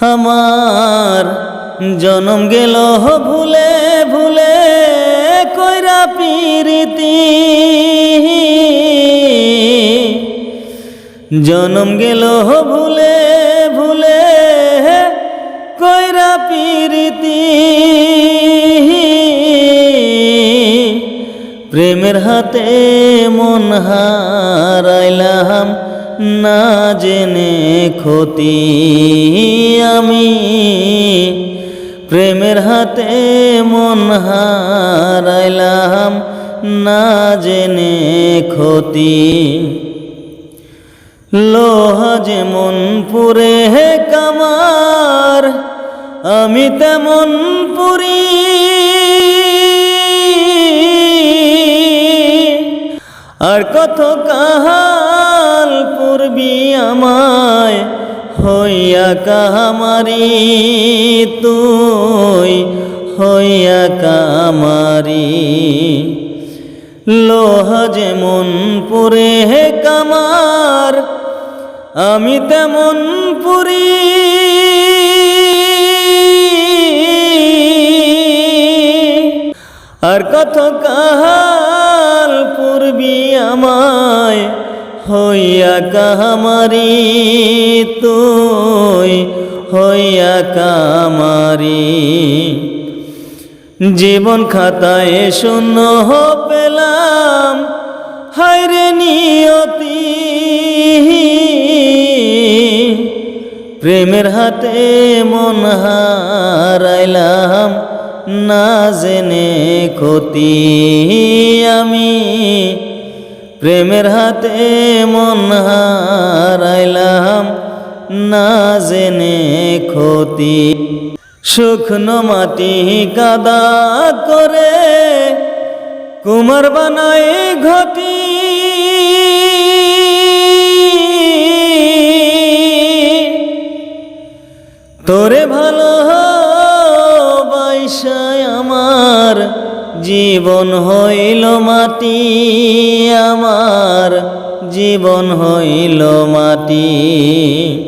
আমার জনম গেল ভুলে ভুলে কইরা পিরিতি। জনম গেল ভুলে ভুলে কইরা পিরিতি। প্রেমের হাতে মন হারাইলাম না জেনে ক্ষতি আমি। প্রেমের হাতে মন হারাইলাম, না জেনে ক্ষতি। লোহা যেমন পুরে হে কামার, আমি তেমন পুরি। আর কত কাহাল কামারি তুই হইয়া কামারি লোহা যেমন পুরে হে কামার, আমি তেমন পুরি। আর কত কাহাল পূর্বি আমায় হইয়া কামারি তুই কামারি। জীবন খাতায় শূন্য পেলাম। হায়রে নিয়তি। প্রেমের হাতে মন হারাইলাম, না জেনে ক্ষতি আমি। প্রেমের হাতে মন হারাইলাম, না জেনে ক্ষতি। শুকনো মাটি কাদা করে কুমার বানায় ঘটি। তোরে ভালো বাইসায় আমার জীবন হইল মাটি, আমার জীবন হইল মাটি।